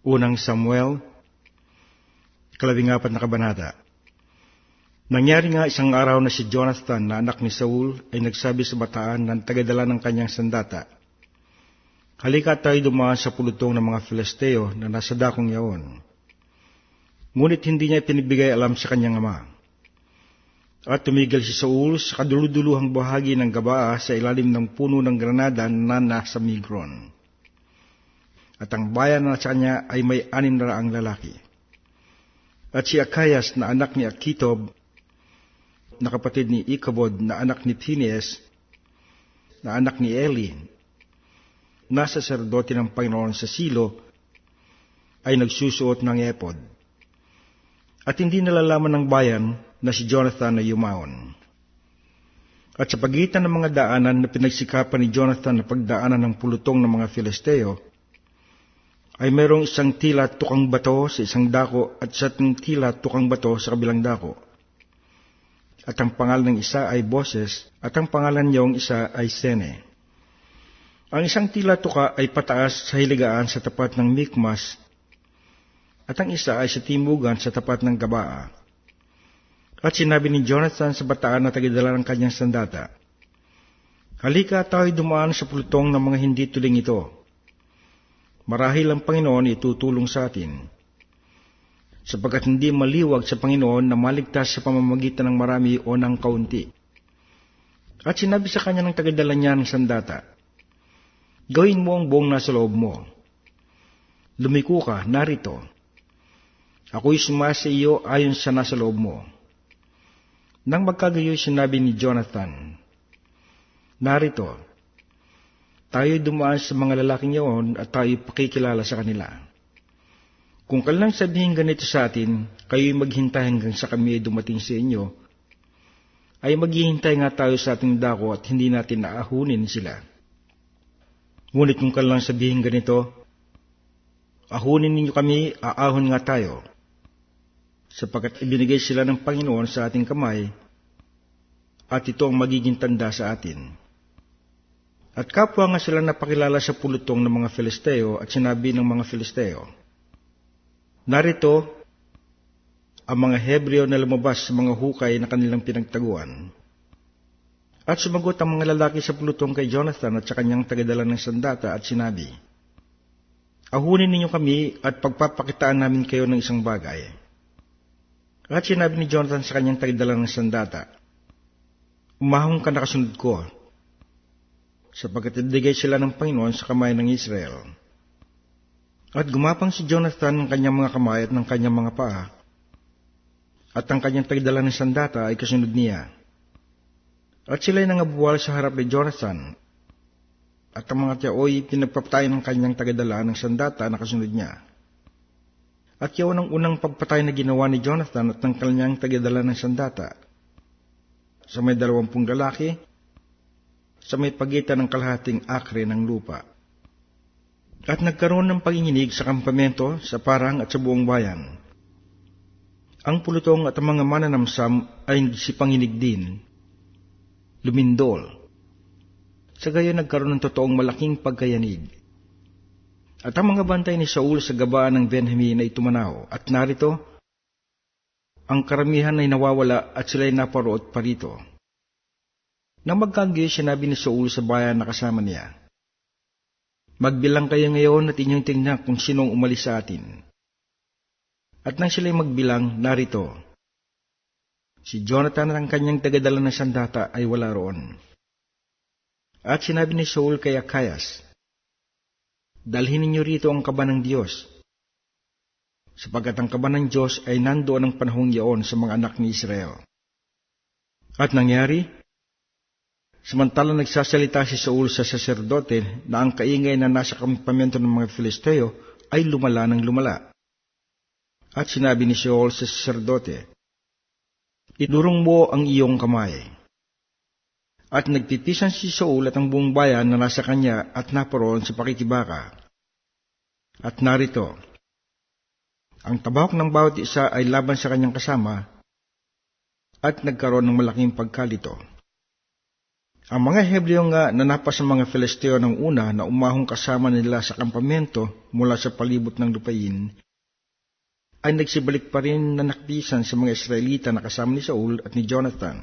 Unang Samuel, kalabing apat na kabanata. Nangyari nga isang araw na si Jonathan na anak ni Saul ay nagsabi sa bataan ng tagadala ng kanyang sandata. Halika tayo dumaan sa pulutong ng mga Filisteo na nasa dakong yaon. Ngunit hindi niya pinibigay alam sa kanyang ama. At tumigil si Saul sa kaduluduluhang bahagi ng gabaa sa ilalim ng puno ng granada na nasa Migron. At ang bayan na sa kanya ay may anim na raang lalaki. At si Akayas na anak ni Akitob, na kapatid ni Ikabod na anak ni Phineas, na anak ni Eli, na saserdote ng Panginoon sa silo, ay nagsusuot ng epod. At hindi nalalaman ng bayan na si Jonathan ay yumaon. At sa pagitan ng mga daanan na pinagsikapan ni Jonathan na pagdaanan ng pulutong ng mga Filisteo, ay mayroong isang tila tukang bato sa isang dako at sa tila tukang bato sa kabilang dako. At ang pangalan ng isa ay Boses at ang pangalan niyong isa ay Sene. Ang isang tila tuka ay pataas sa hiligaan sa tapat ng Mikmas at ang isa ay sa timugan sa tapat ng Gabaa. At sinabi ni Jonathan sa bataan na tagadala ng kanyang sandata, Halika tayo dumaan sa pulutong ng mga hindi tuling ito. Marahil ang Panginoon itutulong sa atin. Sapagkat hindi maliwag sa Panginoon na maligtas sa pamamagitan ng marami o ng kaunti. At sinabi sa kanya ng tagadala niya ng sandata, Gawin mo ang buong nasa loob mo. Lumiko ka, narito. Ako'y sumasa iyo ayon sa nasa loob mo. Nang magkagayoy sinabi ni Jonathan, Narito, tayo dumaan sa mga lalaking yaon at tayo pakikilala sa kanila. Kung kailang sabihin ganito sa atin, kayo'y maghintay hanggang sa kami dumating sa inyo, ay maghihintay nga tayo sa ating dako at hindi natin naahunin sila. Ngunit kung kailang sabihin ganito, ahunin ninyo kami, aahon nga tayo, sapagkat ibinigay sila ng Panginoon sa ating kamay, at ito ang magiging tanda sa atin. At kapwa nga sila napakilala sa pulutong ng mga Filisteo at sinabi ng mga Filisteo, Narito ang mga Hebreo na lumabas sa mga hukay na kanilang pinagtaguan. At sumagot ang mga lalaki sa pulutong kay Jonathan at sa kanyang tagadala ng sandata at sinabi, Ahunin ninyo kami at pagpapakitaan namin kayo ng isang bagay. At sinabi ni Jonathan sa kanyang tagadala ng sandata, Umahong ka nakasunod ko, sapagkat ibigay sila ng Panginoon sa kamay ng Israel. At gumapang si Jonathan ng kanyang mga kamay at ng kanyang mga paa, at ang kanyang tagdala ng sandata ay kasunod niya. At sila'y nangabuwal sa harap ni Jonathan, at ang mga tiyaoy pinagpapatay ng kanyang tagadala ng sandata na kasunod niya. At yawan ang unang pagpatay na ginawa ni Jonathan at ng kanyang tagadala ng sandata. Sa may dalawampung lalaki, sa may pagitan ng kalahating akre ng lupa. At nagkaroon ng panginginig sa kampamento, sa parang at sa buong bayan. Ang pulutong at ang mga mananamsam ay si panginig din. Lumindol. Sa gayon nagkaroon ng totoong malaking pagkayanig. At ang mga bantay ni Saul sa gabaan ng Benjamin ay tumanaw, at narito, ang karamihan ay nawawala at sila'y naparoot pa rito. Nang magkagyo, sinabi ni Saul sa bayan na kasama niya, Magbilang kayo ngayon at inyong tingnan kung sinong umalis sa atin. At nang sila'y magbilang, narito, si Jonathan at ang kanyang tagadala ng sandata ay wala roon. At sinabi ni Saul kay Akayas, Dalhin ninyo rito ang kaba ng Diyos, sapagkat ang kaba ng Diyos ay nandoon ang panahong yaon sa mga anak ni Israel. At nangyari, Samantalang nagsasalita si Saul sa saserdote na ang kaingay na nasa kampamento ng mga Filisteo ay lumala ng lumala. At sinabi ni Saul sa saserdote, Idurong mo ang iyong kamay. At nagtitisan si Saul at ang buong bayan na nasa kanya at naparoon sa pakikibaka. At narito, ang tabahok ng bawat isa ay laban sa kanyang kasama at nagkaroon ng malaking pagkalito. Ang mga Hebreo nga nanapas sa mga Filisteo ng una na umahong kasama nila sa kampamento mula sa palibot ng lupain, ay nagsibalik pa rin na nakpisan sa mga Israelita na kasama ni Saul at ni Jonathan.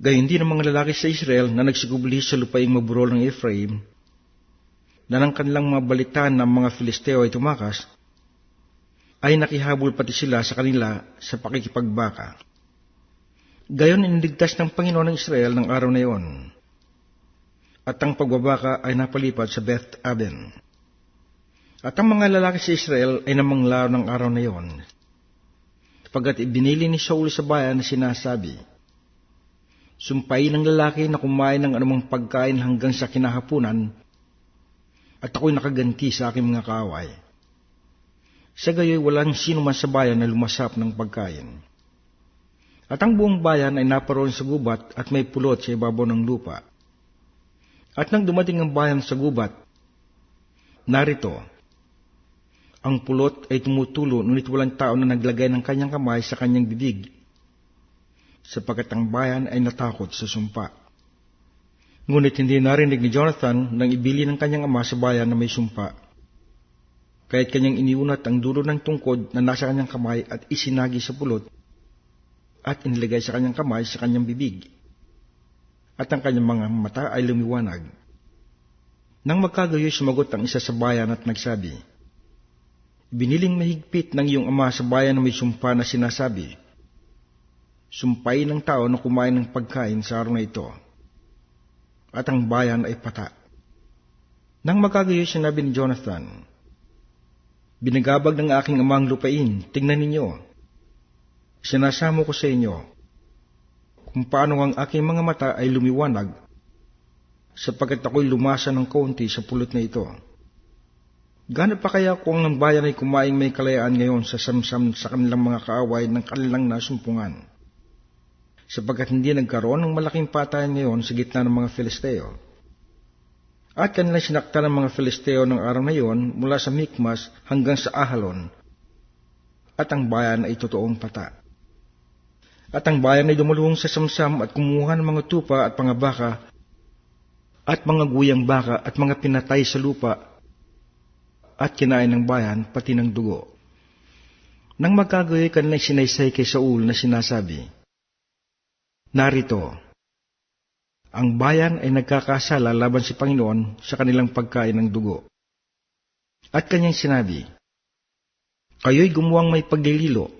Gayun din ang mga lalaki sa Israel na nagsigubli sa lupaing maburol ng Ephraim, na ng kanilang mga balitan ng mga Filisteo ay tumakas, ay nakihabol pati sila sa kanila sa pakikipagbaka. Gayon iniligtas ng Panginoon ng Israel ng araw na iyon. At ang pagbabaka ay napalipad sa Beth Aben. At ang mga lalaki sa Israel ay namanglaw ng araw na iyon. Pagkat ibinili ni Saul sa bayan na sinasabi, Sumpay ng lalaki na kumain ng anumang pagkain hanggang sa kinahapunan, at ako'y nakaganti sa aking mga kaaway. Sa gayoy walang sino man sa bayan na lumasap ng pagkain. At ang buong bayan ay naparoon sa gubat at may pulot sa ibabaw ng lupa. At nang dumating ang bayan sa gubat, narito, ang pulot ay tumutulo ngunit walang tao na naglagay ng kanyang kamay sa kanyang bibig, sapagkat ang bayan ay natakot sa sumpa. Ngunit hindi narinig ni Jonathan nang ibili ng kanyang ama sa bayan na may sumpa. Kaya't kanyang iniunat ang dulo ng tungkod na nasa kanyang kamay at isinagi sa pulot at inilagay sa kanyang kamay sa kanyang bibig. At ang kanyang mga mata ay lumiwanag. Nang magkagayoy sumagot ang isa sa bayan at nagsabi, Biniling mahigpit ng iyong ama sa bayan na may sumpa na sinasabi, Sumpay ng tao na kumain ng pagkain sa araw na ito, at ang bayan ay pata. Nang magkagayoy sinabi ni Jonathan, Binagabag ng aking amang lupain, tingnan ninyo, Sinasamo ko sa inyo kung paano ang aking mga mata ay lumiwanag sapagkat ako'y lumasa ng kaunti sa pulot na ito. Gano pa kaya kung ang bayan ay kumaing may kalayaan ngayon sa samsam sa kanilang mga kaaway ng kanilang nasumpungan? Sapagkat hindi nagkaroon ng malaking patayan ngayon sa gitna ng mga Filisteo. At kanilang sinakta ng mga Filisteo ng araw na iyon mula sa Mikmas hanggang sa Ahalon, at ang bayan ay totoong pata. At ang bayan ay dumalawang sa samsam at kumuha ng mga tupa at mga baka at mga guyang baka at mga pinatay sa lupa at kinain ng bayan pati ng dugo. Nang magkagayoy kanilang sinaysay kay Saul na sinasabi, Narito, ang bayan ay nagkakasala laban si Panginoon sa kanilang pagkain ng dugo. At kanyang sinabi, Kayo'y gumuwang may paglililo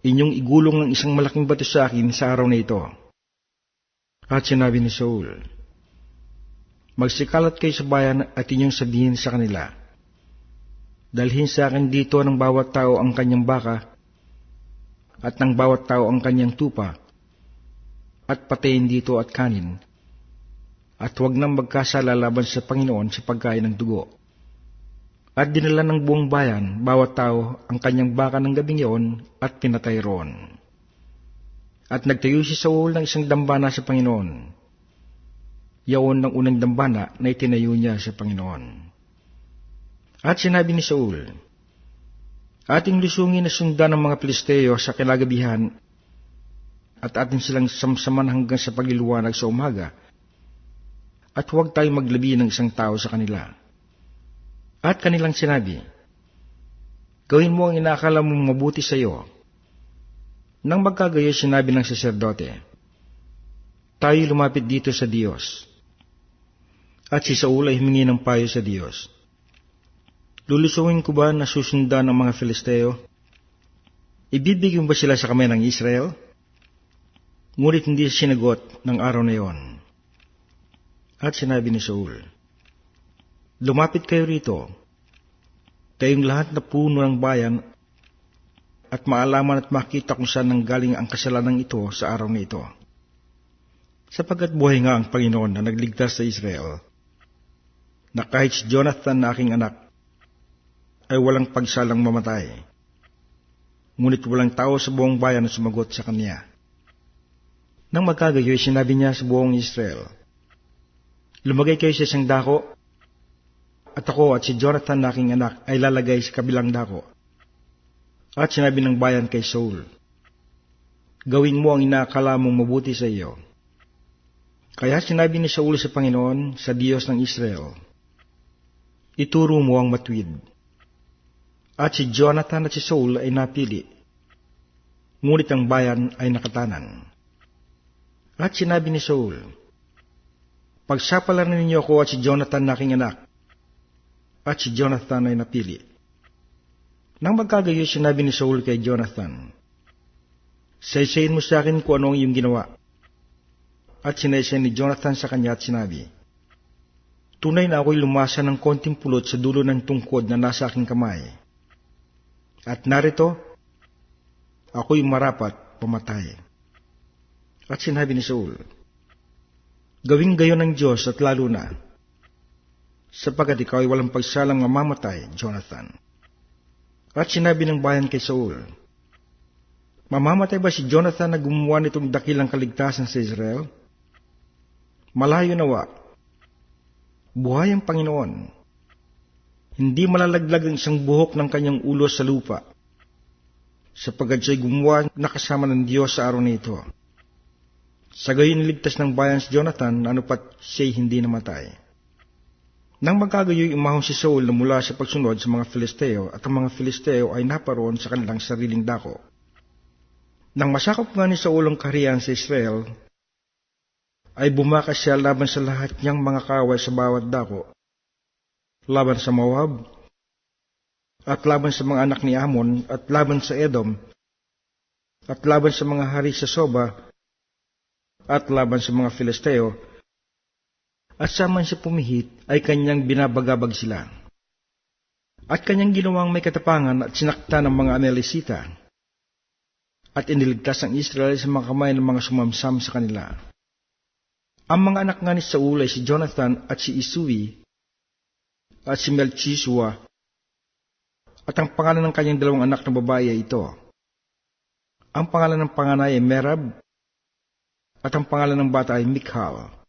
inyong igulong ng isang malaking bato sa akin sa araw na ito. At sinabi ni Saul, Magsikalat kayo sa bayan at inyong sabihin sa kanila, Dalhin sa akin dito ng bawat tao ang kanyang baka, at ng bawat tao ang kanyang tupa, at patayin dito at kanin, at huwag nang magkasala laban sa Panginoon sa pagkain ng dugo. At dinala ng buong bayan, bawat tao, ang kanyang baka ng gabing iyon at pinatay roon. At nagtayo si Saul ng isang dambana sa Panginoon. Yaon ng unang dambana na itinayo niya sa Panginoon. At sinabi ni Saul, Ating lusungin na sundan ng mga Pilisteo sa kilagabihan at atin silang samsaman hanggang sa pagiluwanag sa umaga at huwag tayong maglabi ng isang tao sa kanila at kanilang sinabi, Gawin mo ang inakala mong mabuti sa iyo. Nang magkagayo sinabi ng saserdote, Tayo lumapit dito sa Diyos. At si Saul ay humingi ng payo sa Diyos. Lulusuin ko ba na susundan ng mga Filisteo? Ibibigyan ba sila sa kamay ng Israel? Ngunit hindi sinagot ng araw na iyon. At sinabi ni Saul, Lumapit kayo rito, kayong lahat na puno ng bayan, at maalaman at makita kung saan nanggaling ang kasalanan ito sa araw na ito. Sapagkat buhay nga ang Panginoon na nagligtas sa Israel, na kahit si Jonathan na aking anak, ay walang pagsalang mamatay. Ngunit walang tao sa buong bayan na sumagot sa kanya. Nang magkagayoy, sinabi niya sa buong Israel, Lumagay kayo sa isang dako at ako at si Jonathan na aking anak ay lalagay sa kabilang dako. At sinabi ng bayan kay Saul, Gawin mo ang inaakala mong mabuti sa iyo. Kaya sinabi ni Saul sa Panginoon, sa Diyos ng Israel, Ituro mo ang matwid. At si Jonathan at si Saul ay napili. Ngunit ang bayan ay nakatanan. At sinabi ni Saul, Pagsapalan ninyo ako at si Jonathan na aking anak. At si Jonathan ay napili. Nang magkagayo, sinabi ni Saul kay Jonathan, Saysayin mo sa akin kung ano ang iyong ginawa. At sinaysay ni Jonathan sa kanya at sinabi, Tunay na ako'y lumasa ng konting pulot sa dulo ng tungkod na nasa aking kamay. At narito, ako'y marapat pamatay. At sinabi ni Saul, Gawing gayon ng Diyos at lalo na, sapagkat ikaw ay walang pagsalang mamamatay, Jonathan. At sinabi ng bayan kay Saul, Mamamatay ba si Jonathan na gumawa nitong dakilang kaligtasan sa Israel? Malayo nawa. Buhay ang Panginoon. Hindi malalaglag ang isang buhok ng kanyang ulo sa lupa, sapagkat siya'y gumawa na kasama ng Diyos sa araw na ito. Sa gayon niligtas ng bayan si Jonathan, ano pat siya'y hindi namatay. Nang magkagayoy umahon si Saul na mula sa pagsunod sa mga Filisteo at ang mga Filisteo ay naparoon sa kanilang sariling dako. Nang masakop nga ni Saul ang kaharian sa Israel, ay bumakas siya laban sa lahat niyang mga kaway sa bawat dako, laban sa Moab, at laban sa mga anak ni Amon, at laban sa Edom, at laban sa mga hari sa Soba, at laban sa mga Filisteo, at saman siya pumihit ay kanyang binabagabag sila. At kanyang ginawang may katapangan at sinakta ng mga Amelisita, at iniligtas ang Israel sa mga kamay ng mga sumamsam sa kanila. Ang mga anak nga ni Saul ay si Jonathan at si Isui at si Melchisua at ang pangalan ng kanyang dalawang anak na babae ay ito. Ang pangalan ng panganay ay Merab at ang pangalan ng bata ay Mikhal.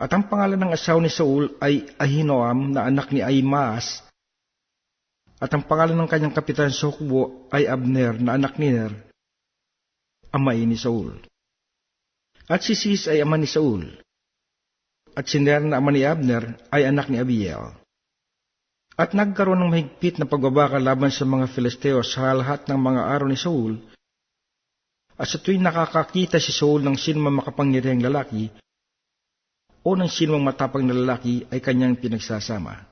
At ang pangalan ng asawa ni Saul ay Ahinoam na anak ni Aimaas at ang pangalan ng kanyang kapitan sa hukbo ay Abner na anak ni Ner, amay ni Saul. At si Sis ay ama ni Saul. At si Ner na ama ni Abner ay anak ni Abiel. At nagkaroon ng mahigpit na pagbabaka laban sa mga Filisteo sa lahat ng mga araw ni Saul. At sa tuwing nakakakita si Saul ng sinumang makapangyarihang lalaki, o ng sinumang matapang na lalaki ay kanyang pinagsasama.